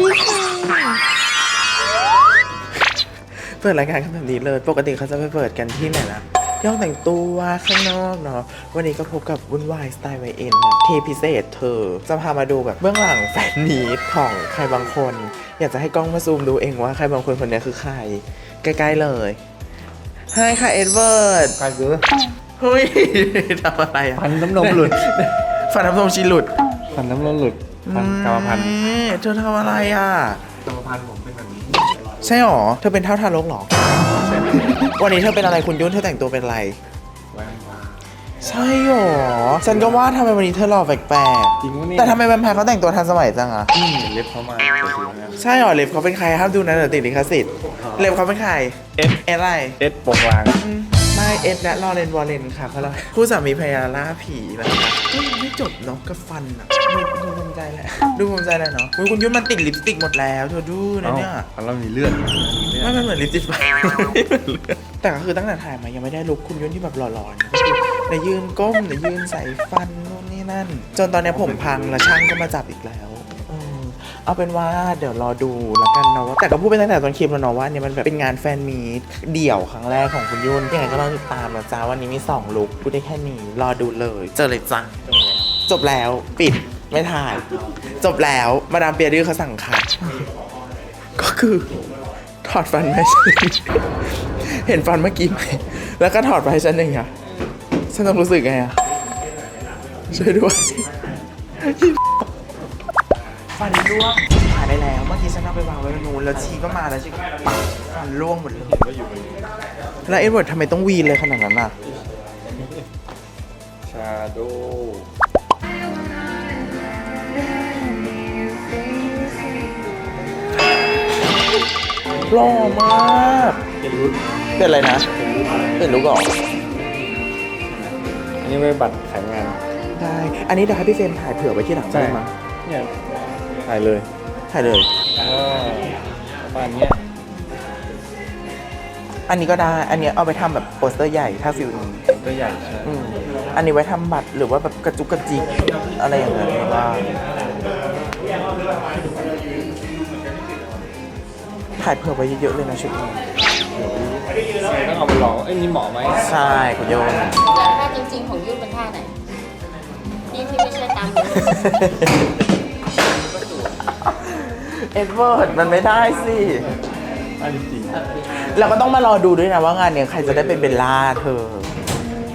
ดีค่ะเปิดรายการกันแบบนี้เลย ปกติเขาจะไปเปิดกันที่ไหนล่ะย่องแต่งตัวข้างนอกเนาะ วันนี้ก็พบกับวุ่นวายสไตล์ไวเอ็นแบบเทพิเศษเธอ จะพามาดูแบบเบื้องหลังแฟนนีดของใครบางคน อยากจะให้กล้องมาซูมดูเองว่าใครบางคนคนนี้คือใคร ใกล้ๆเลยใช่ค่ะเอ็ดเวิร์ดใครเยอเฮ้ยทำอะไรอะ ฟันน้ำนมหลุด ฟันน้ำนมชีหลุด ฟันน้ำนมหลุด พันกรรมพันธุ์นี่เธอทำอะไรอะ กรรมพันธุ์ผมเป็นแบบนี้ใช่หรอ เธอเป็นเท่าทารกหรอ วันนี้เธอเป็นอะไรคุณยุ่นเธอแต่งตัวเป็นอะไรแว่นตาใช่หรอ ฉันก็ว่าทำไมวันนี้เธอหล่อแปลกจริงวะๆ เนี่ยแต่ทำไมแวมไพร์เขาแต่งตัวทันสมัยจังอะอืมเล็บเขามาเดี๋ยวดูนะ ใช่หรอ เล็บเขาเป็นใครห้ามดูนะเดี๋ยวติดลิขสิทธิ์ เล็บเขาเป็นใคร เอสเอสอะไร เอ็ดโปงลาง อืม ไม่เอ็ดและลอเรนวอลเลนค่ะเขาเราคู่สามีภรรยาล่าผีนะคะก็ยังไม่จบเนาะกับฟันอะดูดูภูมิใจแหละดูภูมิใจแหละเนาะอุ๊ยคุณยุ่นมันติดลิปสติกหมดแล้วเธอดูนะเนี่ยเอ้าแล้วมีเลือดมีเลือไม่ดมันเหมือนลิปสติกไฟแต่ก็คือตั้งแต่ถ่ายมายังไม่ได้ลุคคุณยุ่นที่แบบหล่อๆนะก็คือในยืนก้มในยืนใส่ฟันนู่นนี่นั่น จนตอนเนี้ยผมพังแล้วช่างก็มาจับอีกแล้ว เอาเป็นว่าเดี๋ยวรอดูแล้วกันเนาะแต่ก็พูดไปตั้งแต่ตอนคลิปแล้วเนาะว่าเนี่ยมันแบบเป็นงานแฟนมีตเดี่ยวครั้งแรกของคุณยุ่นยังไงก็รองติดตามนะจ๊ะวันนี้มีสองลุคพูดได้แค่นี้รอดูเลยเจอเลยจ้ะจบแล้วปิดไม่ถ่าย จบแล้วมาดามเปียดื้อเขาสั่งคัดก็คือถอดฟันแม่ฉันเห็นฟันเมื่อกี้ไหมแล้วก็ถอดไปให้ฉันหนึ่งอะฉันต้องรู้สึกไงอะช่วยด้วย ฟันร่วงหายได้แล้ว เมื่อกี้ฉันเอาไปวางไว้ตรงนู้นแล้วชีก็มาแล้วชีก็ปักฟันร่วงหมดเลยแล้วเอ็ดเวิร์ดทำไมต้องวีนเลยขนาดนั้นอะชาโดหล่อมากเป็นรุ่นเป็นอะไรนะ เป็นลูกเหรออันนี้ไว้บัตรขายงาน ได้ อันนี้เดี๋ยวให้พี่เฟรมถ่ายเผื่อไว้ที่หลังได้ไหมยเนี่ย ถ่ายเลย ถ่ายเลยอ๋อประมาณเนี้ยอันนี้ก็ได้ อันเนี้ยเอาไปทำแบบโปสเตอร์ใหญ่ถ้าฟิลนี้ตัวใหญ่ใช่อืมอันนี้ไว้ทำบัตรหรือว่าแบบกระจุกกระจิกอะไรอย่างเงี้ยว่าถ่ายเผื่อไว้เยอะๆเลยนะชุดนี้ต้องเอาไปลองว่าเอ้ยนี่เหมาะไหมใช่คุณโยนแล้วท่าจริงๆของยุ่นเป็นท่าไหนนี่ที่ไม่ใช่ตามยุ่น เอ็ดเวิร์ดมันไม่ได้สิ อันจริงเราก็ต้องมารอดูด้วยนะว่างานเนี้ยใครจะได้เป็นเบลล่าเธอ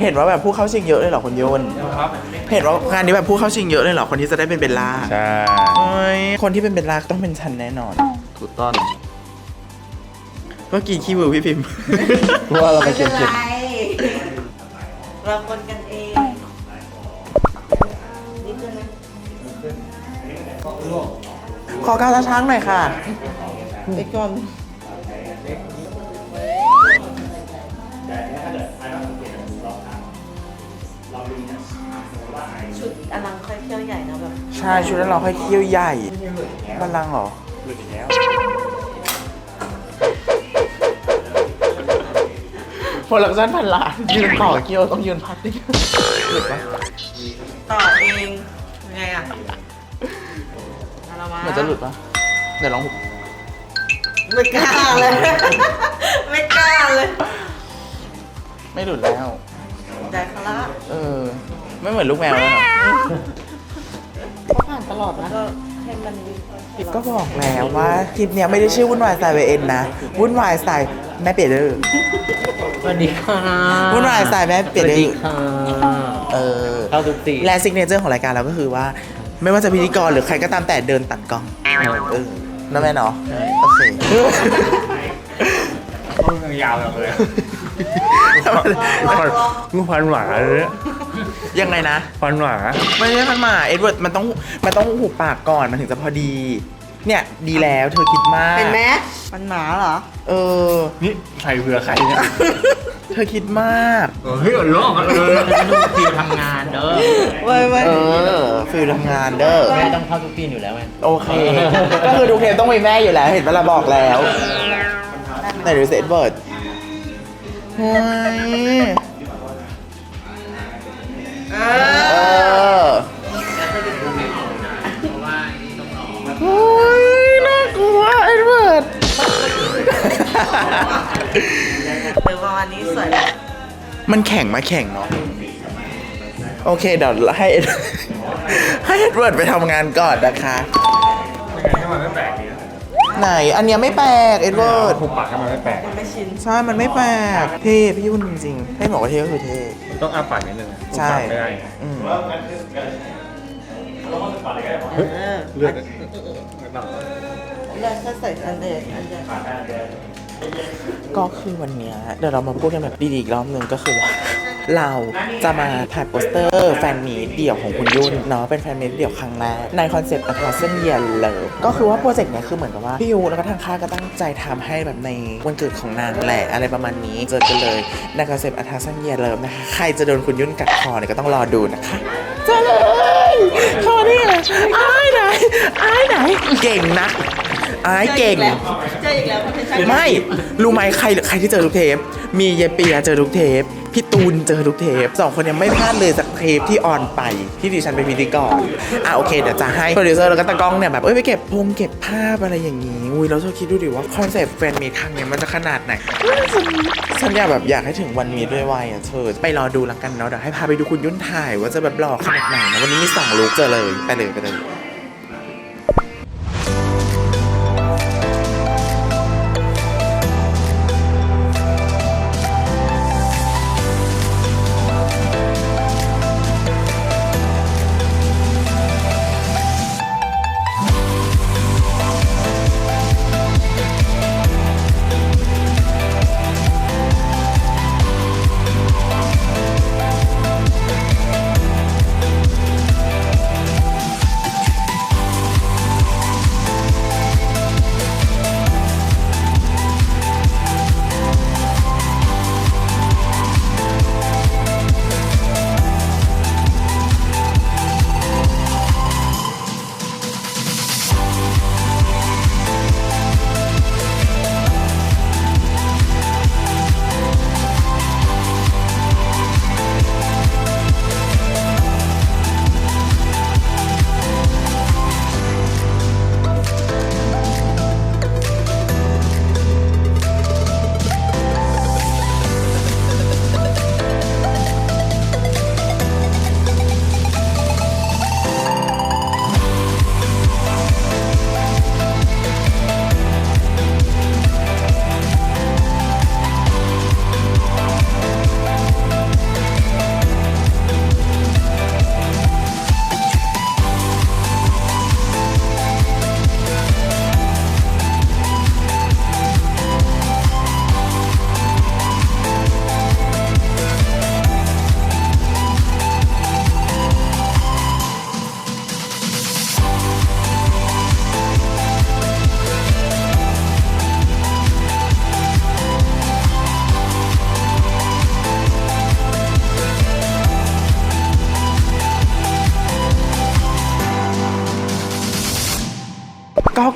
เห็นว่าแบบผู้เข้าชิงเยอะเลยเหรอคุณโยนครับเห็นว่างานนี้แบบผู้เข้าชิงเยอะเลยเหรอคนที่จะได้เป็นเบลล่าใช่เฮ้ยคนที่เป็นเบลล่าต้องเป็นฉันแน่นอนถูกต้องเมื่อกี้ขี้มือพี่พิมพ์เพราะว่าเราไปเก็บเก็บเราคนกันเองนิดนึงนะ ขอก้าวช้างหน่อยค่ะไอ้ก่อนชุดอลังค่อยเที่ยวใหญ่นะแบบใช่ชุดนั้นเราค่อยเคี้ยวใหญ่บัลลังก์เหรอหลุดอีกแล้วโปรดักชั่นพันล้านยืนต่อเคี้ยวต้องยืนพัดดิหลุดปะต่อเองไงอะอะ ไรวะเหมือนจะหลุดปะเดี๋ยวลองหุบไม่กล้าเลย ไม่กล้าเลยไม่หลุดแล้วใจคาระเออ ไม่เหมือนลูกแมวแล้วเนาะเขาผ่านตลอดนะก็ให้มันก็บอกแล้วว่าคลิปเนี้ยไม่ได้ชื่อวุ่นวายสไตล์เวเอ็นนะ วุ่นวายสไตล์แม่เปียเดอร์ สวัสดีค่ะวุ่นวายสไตล์แม่เปีสยวัเดสอดีร์ค่ะเออ เข้าทุกตีและซิกเนเจอร์ของรายการเราก็คือว่า ไม่ว่าจะพิธีกรหรือใครก็ตามแต่เดินตัดกล้องเออนั่นแม่เนาะโอเคต้องยาวเลยฟันมึงฟันหมาเลยเนี่ยยังไงนะฟันหมาไม่ใช่มันหมาเอ็ดเวิร์ดมันต้องมันต้องหุบปากก่อนมันถึงจะพอดี เนี่ยดีแล้วเธอคิดมากเป็นไหมมันหมาเหรอ เออ นี่ใครเผื่อใครเนี่ย เธอคิดมากเฮ้ยร้องกันเลยทีมทำงานเด้อเว้ยเว้ยเออฟิลทำงานเด้อแม่ต้องเข้าทุกปีอยู่แล้วไงโอเค ก็คือดูเทปต้องมีแม่อยู่แล้ว เห็นปะเราบอกแล้วไหนดูเซตเบิร์ดเฮ้ยเออโอ้ยน่ากลัวเอ็ดเวิร์ด อยเลยมันแข่งมาแข่งเนาะโอเคเดี๋ยวให้เอ็ด ให้เอ็ดเวิร์ดไปทำงานก่อนนะคะไม่งั้นให้มันไม่แปลกดีนะไหน อันเนี้ยไม่แปลกเอ็ดเวิร์ดหุบปากให้มันไม่แปลกยังไม่ชิน ใช่ มันไม่แปลก เท่พี่ยุ่นจริงๆให้บอกว่าเท่ก็คือเท่ ต้องอ้าปากนิดนึงนะใช่ หุบปากไม่ได้อืมเออเลือดเลือดถ้าใส่อันเดียวอันเดียว ก็คือวันเนี้ยเดี๋ยวเรามาพูดกันแบบดีๆอีกรอบนึงก็คือว่า เราจะมาถ่ายโปสเตอร์แฟนมีตเดี่ยวของคุณยุ่นเนาะเป็นแฟนมีตเดี่ยวครั้งแรกในคอนเซ็ปต์ a คาเซนเยียเลยก็คือว่าโปรเจกต์เนี้ยคือเหมือนกับว่าพี่ยูแล้วก็ทางค่ายก็ตั้งใจทำให้แบบในวันเกิดของนางแหละอะไรประมาณนี้เจอกันเลยในคอนเซ็ปต์ a คาเซนเยียเลยนะคะใครจะโดนคุณยุ่นกัดคอเนี่ยก็ต้องรอดูนะคะเจอเลยคอนี่อายไหนอายไหนเก่งนะ อายเก่ง เจออีกแล้วไม่ใช่ไม่ รู้ไหมใครใครที่เจอทุกเทป มีเยเปียเจอทุกเทป พี่ตูนเจอทุกเทปสองคนยังไม่พลาดเลยสักเทปที่ออนไป ที่ดิฉันเป็นพิธีกรอะโอเคเดี๋ยวจะให้โปรดิวเซอร์แล้วก็ตากล้องเนี่ยแบบเอ้ยไปเก็บพงเก็บภาพอะไรอย่างงี้อุ้ยแล้วเธอคิดดูดิว่าคอนเซปต์แฟนมีตครั้งเนี้ยมันจะขนาดไหนฉันอยากแบบอยากให้ถึงวันมีด้วยวัยอะเธอไปรอดูแล้วกันเนาะเดี๋ยวให้พาไปดูคุณยุ่นถ่ายว่าจะแบบหล่อขนาดไหนนะวันนี้มีสองลุคเจอเลยไปเลยไปเลย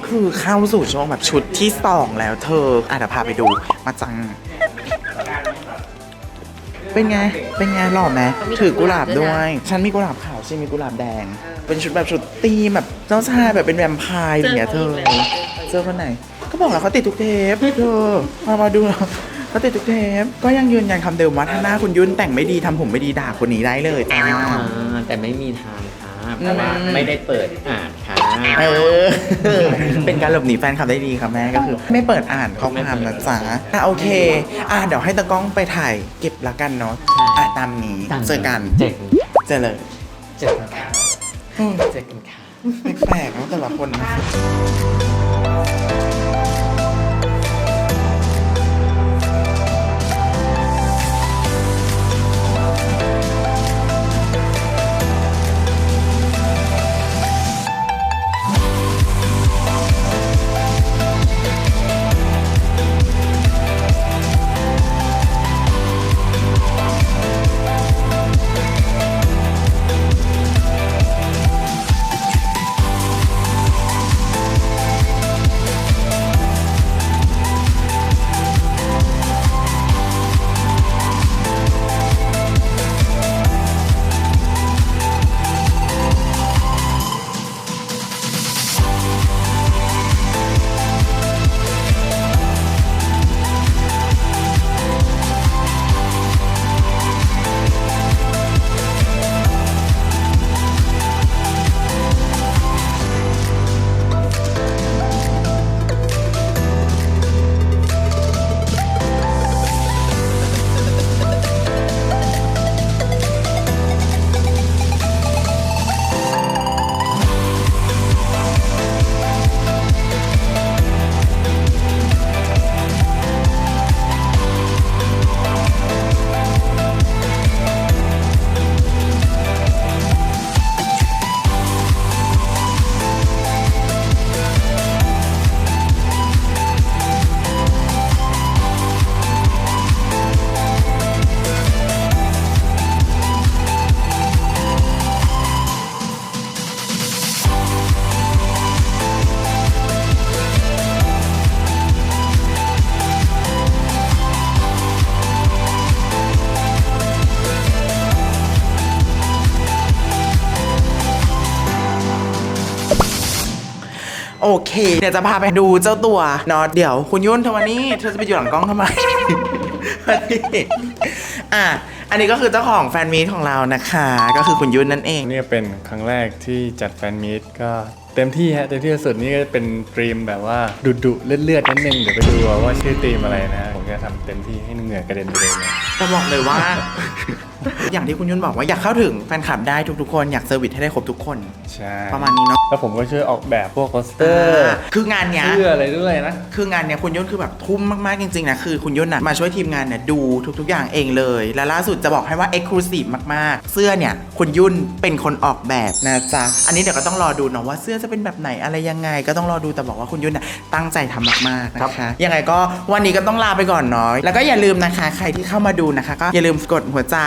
คือเข้าสู่ช่วงแบบชุดที่สองแล้วเธออะเดี๋ยวพาไปดูมาจัง เป็นไง เป็นไงหล่อไหมถือกุหลาบด้วย ฉันมีกุหลาบขาวฉันมีกุหลาบแดง เป็นชุดแบบชุดตีมแบบเจ้าชายแบบเป็นแวมไพร์อย่างเงี้ยเธอเจอคนไหน ก็บอกแล้วเขาติดทุกเทปเธอมามาดูเขาติดทุกเทปก็ยังยืนยันคำเดิมว่าถ้าหน้าคุณยุ่นแต่งไม่ดีทำผมไม่ดีด่าคนนี้ได้เลยจ้าอ่าแต่ไม่มีทางค่ะเพราะว่าอืมไม่ได้เปิดอ่านค่ะ เออ เป็นการหลบหนีแฟนคลับได้ดีครับแม่ก็คือ ไม่เปิดอ่านข้อความนะจ๊ะอะโอเค อะเดี๋ยวให้ตากล้องไปถ่ายเก็บละกันเนาะอะตามนี้เจอกันเจอกันเจอเลยเจอกันค่ะอืมเจอกันค่ะ แปลกๆนะแต่ละคนนะ โอเค เดี๋ยวจะพาไปดูเจ้าตัวเนาะเดี๋ยวคุณยุ่นเธอวันนี้เธอจะไปอยู่หลังกล้องทำไมวันนี้อะอันนี้ก็คือเจ้าของแฟนมีตของเรานะคะ ก็คือคุณยุ่นนั่นเอง นี่เป็นครั้งแรกที่จัดแฟนมีตก็เต็มที่ฮะเต็มที่สุดนี่ก็เป็นตรีมแบบว่าดุดุๆเลือดๆนิดนึงเดี๋ยวไปดูว่าชื่อตรีมอะไรนะฮะผมจะทำเต็มที่ให้เหงื่อกระเด็นไปเลยนะจะบอกเลยว่า อย่างที่คุณยุ่นบอกว่าอยากเข้าถึงแฟนคลับได้ทุกๆคนอยากเซอร์วิสให้ได้ครบทุกคน ใช่ประมาณนี้เนาะแล้วผมก็ช่วยออกแบบพวกโปสเตอร์อ่าคืองานเนี้ย เสื้ออะไรด้วยนะ คืองานเนี้ยคุณยุ่นคือแบบทุ่มมากๆจริงๆนะคือคุณยุ่นนะมาช่วยทีมงานเนี่ยดูทุกๆอย่างเองเลย และล่าสุดจะบอกให้ว่า e x c l u s i v e มากๆ เสื้อเนี่ยคุณยุ่นเป็นคนออกแบบนะจ๊ะอันนี้เดี๋ยวก็ต้องรอดูเนาะว่าเสื้อจะเป็นแบบไหนอะไรยังไง ก็ต้องรอดูแต่บอกว่าคุณยุ่นน่ะตั้งใจทำมากๆนะคะยังไงก็วันนี้ก็ต้องลาไปก่อนเนาะแล้วก็อย่าลืมนะคะ ใครที่เข้ามาดูนะคะ ก็อย่าลืมกดหัวใจ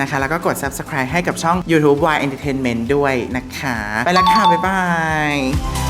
นะคะ แล้วก็กด subscribe ให้กับช่อง YouTube Y Entertainment ด้วยนะคะ ไปแล้วค่ะ บ๊ายบาย